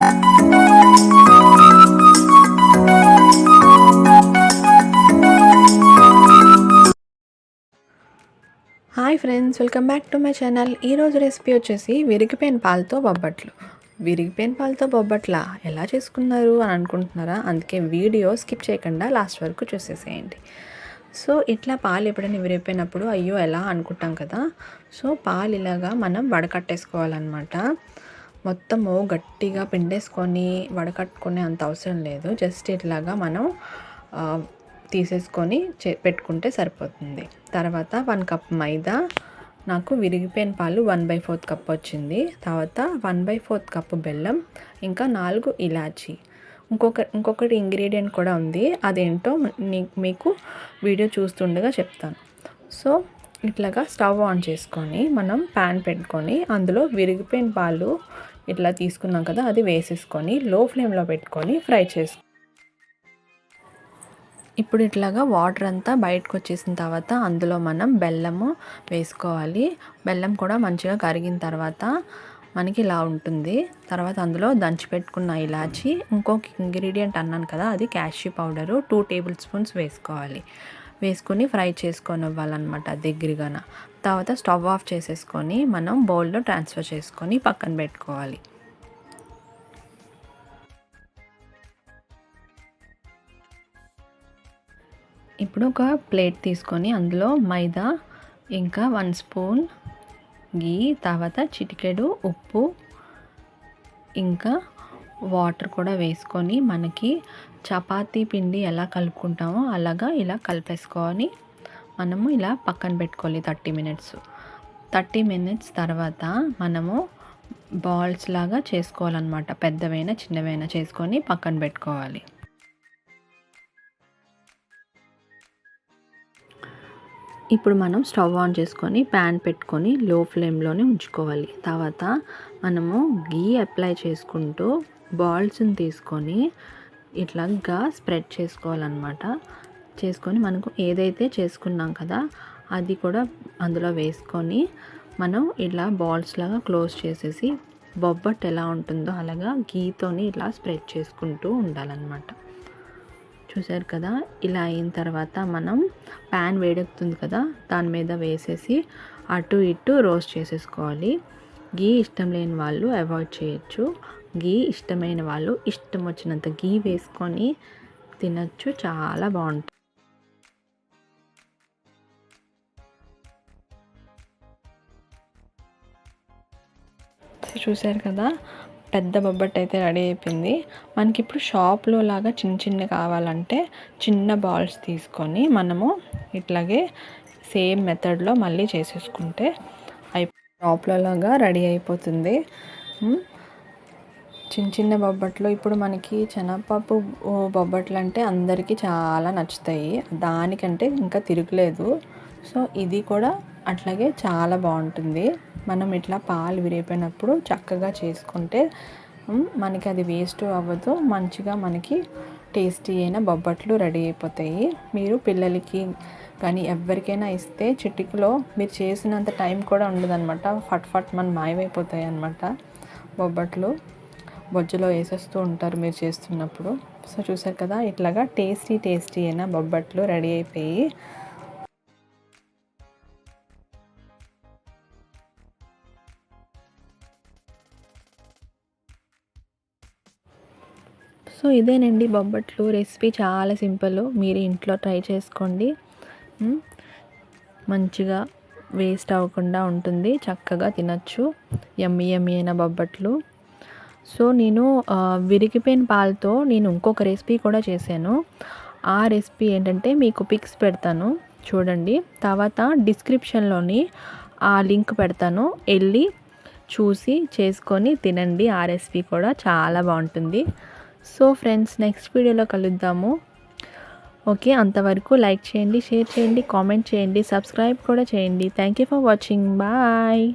Hi friends welcome back to my channel. ఈరోజు recipe వచ్చేసి విరిగిపోయిన పాలతో బొబ్బట్లు. విరిగిపోయిన పాలతో బొబ్బట్ల? ఎలా చేసుకున్నారు అని అనుకుంటున్నారా? అందుకే వీడియో స్కిప్ చేయకుండా లాస్ట్ వరకు చూసేసేయండి. సో ఇట్లా పాలు ఎప్పుడైనా విరిగిపోయినప్పుడు అయ్యో ఎలా అనుకుంటాం కదా? సో పాలు ఇలాగా మనం వడకట్టేసుకోవాలన్నమాట. మొత్తము గట్టిగా పిండేసుకొని వడకట్టుకునే అంత అవసరం లేదు. జస్ట్ ఇట్లాగా మనం తీసేసుకొని చే పెట్టుకుంటే సరిపోతుంది. తర్వాత వన్ కప్ మైదా. నాకు విరిగిపోయిన పాలు వన్ బై ఫోర్త్ కప్ వచ్చింది. తర్వాత వన్ బై ఫోర్త్ కప్ బెల్లం ఇంకా నాలుగు ఇలాచి. ఇంకొక ఇంకొకటి ఇంగ్రీడియంట్ కూడా ఉంది. అదేంటో మీకు వీడియో చూస్తుండగా చెప్తాను. సో ఇట్లాగా స్టవ్ ఆన్ చేసుకొని మనం ప్యాన్ పెట్టుకొని అందులో విరిగిపోయిన పాలు ఇట్లా తీసుకున్నాం కదా అది వేసేసుకొని లో ఫ్లేమ్లో పెట్టుకొని ఫ్రై చేసుకో ఇప్పుడు ఇట్లాగా వాటర్ అంతా బయటకు వచ్చేసిన తర్వాత అందులో మనం బెల్లము వేసుకోవాలి. బెల్లం కూడా మంచిగా కరిగిన తర్వాత మనకి ఇలా ఉంటుంది. తర్వాత అందులో దంచి పెట్టుకున్న ఇలాచి ఇంకొక ఇంగ్రీడియంట్ అన్నాను కదా అది cashew powder two tablespoons వేసుకోవాలి. వేసుకొని ఫ్రై చేసుకొని ఇవ్వాలన్నమాట దగ్గరగాన. తర్వాత స్టవ్ ఆఫ్ చేసేసుకొని మనం బౌల్లో ట్రాన్స్ఫర్ చేసుకొని పక్కన పెట్టుకోవాలి. ఇప్పుడు ఒక ప్లేట్ తీసుకొని అందులో మైదా ఇంకా వన్ స్పూన్ గీ తర్వాత చిటికెడు ఉప్పు ఇంకా వాటర్ కూడా వేసుకొని మనకి చపాతీ పిండి ఎలా కలుపుకుంటామో అలాగా ఇలా కలిపేసుకొని మనము ఇలా పక్కన పెట్టుకోవాలి థర్టీ మినిట్స్. థర్టీ మినిట్స్ తర్వాత మనము బాల్స్ లాగా చేసుకోవాలన్నమాట. పెద్దవైనా చిన్నవైనా చేసుకొని పక్కన పెట్టుకోవాలి. ఇప్పుడు మనం స్టవ్ ఆన్ చేసుకొని ప్యాన్ పెట్టుకొని లో ఫ్లేమ్లోనే ఉంచుకోవాలి. తర్వాత మనము గీ అప్లై చేసుకుంటూ బాల్స్ని తీసుకొని ఇట్లాగా స్ప్రెడ్ చేసుకోవాలన్నమాట. చేసుకొని మనకు ఏదైతే చేసుకున్నాం కదా అది కూడా అందులో వేసుకొని మనం ఇలా బాల్స్ లాగా క్లోజ్ చేసేసి బొబ్బట్ ఎలా ఉంటుందో అలాగా గీతోని ఇలా స్ప్రెడ్ చేసుకుంటూ ఉండాలన్నమాట. చూసారు కదా ఇలా అయిన తర్వాత మనం ప్యాన్ వేడెక్కుతుంది కదా దాని మీద వేసేసి అటు ఇటు రోస్ట్ చేసేసుకోవాలి. గీ ఇష్టం లేని వాళ్ళు అవాయిడ్ చేయొచ్చు. గీ ఇష్టమైన వాళ్ళు ఇష్టం వచ్చినంత గీ వేసుకొని తినచ్చు చాలా బాగుంటుంది. చూశారు కదా పెద్ద బొబ్బట్ అయితే రెడీ అయిపోయింది. మనకి ఇప్పుడు షాప్లో లాగా చిన్న చిన్న కావాలంటే చిన్న బాల్స్ తీసుకొని మనము ఇట్లాగే సేమ్ మెథడ్లో మళ్ళీ చేసేసుకుంటే అయి షాప్లో లాగా రెడీ అయిపోతుంది. చిన్న చిన్న బొబ్బట్లు. ఇప్పుడు మనకి శనగపప్పు బొబ్బట్లు అంటే అందరికీ చాలా నచ్చుతాయి. దానికంటే ఇంకా తిరగలేదు. సో ఇది కూడా అట్లాగే చాలా బాగుంటుంది. మనం ఇట్లా పాలు విరిగిపోయినప్పుడు చక్కగా చేసుకుంటే మనకి అది వేస్ట్ అవ్వదు. మంచిగా మనకి టేస్టీ అయిన బొబ్బట్లు రెడీ అయిపోతాయి. మీరు పిల్లలకి కానీ ఎవరికైనా ఇస్తే చిటికలో మీరు చేసినంత టైం కూడా ఉండదన్నమాట. ఫట్ ఫట్ మన మాయమైపోతాయి అనమాట బొబ్బట్లు. బొజ్జలో వేసేస్తూ ఉంటారు మీరు చేస్తున్నప్పుడు. సో చూసారు కదా ఇట్లాగా టేస్టీ టేస్టీ అయిన బొబ్బట్లు రెడీ అయిపోయి. సో ఇదేనండి బొబ్బట్లు. రెసిపీ చాలా సింపుల్. మీరు ఇంట్లో ట్రై చేసుకోండి. మంచిగా వేస్ట్ అవ్వకుండా ఉంటుంది. చక్కగా తినచ్చు. ఎమ్మి ఎమ్మి అయిన బొబ్బట్లు. సో నేను విరిగిపోయిన పాలతో నేను ఇంకొక రెసిపీ కూడా చేశాను. ఆ రెసిపీ ఏంటంటే మీకు పిక్స్ పెడతాను చూడండి. తర్వాత డిస్క్రిప్షన్లోని ఆ లింక్ పెడతాను. వెళ్ళి చూసి చేసుకొని తినండి. ఆ రెసిపీ కూడా చాలా బాగుంటుంది. సో ఫ్రెండ్స్ నెక్స్ట్ వీడియోలో కలుద్దాము. ఓకే అంతవరకు లైక్ చేయండి షేర్ చేయండి కామెంట్ చేయండి సబ్స్క్రైబ్ కూడా చేయండి. Thank you for watching. Bye.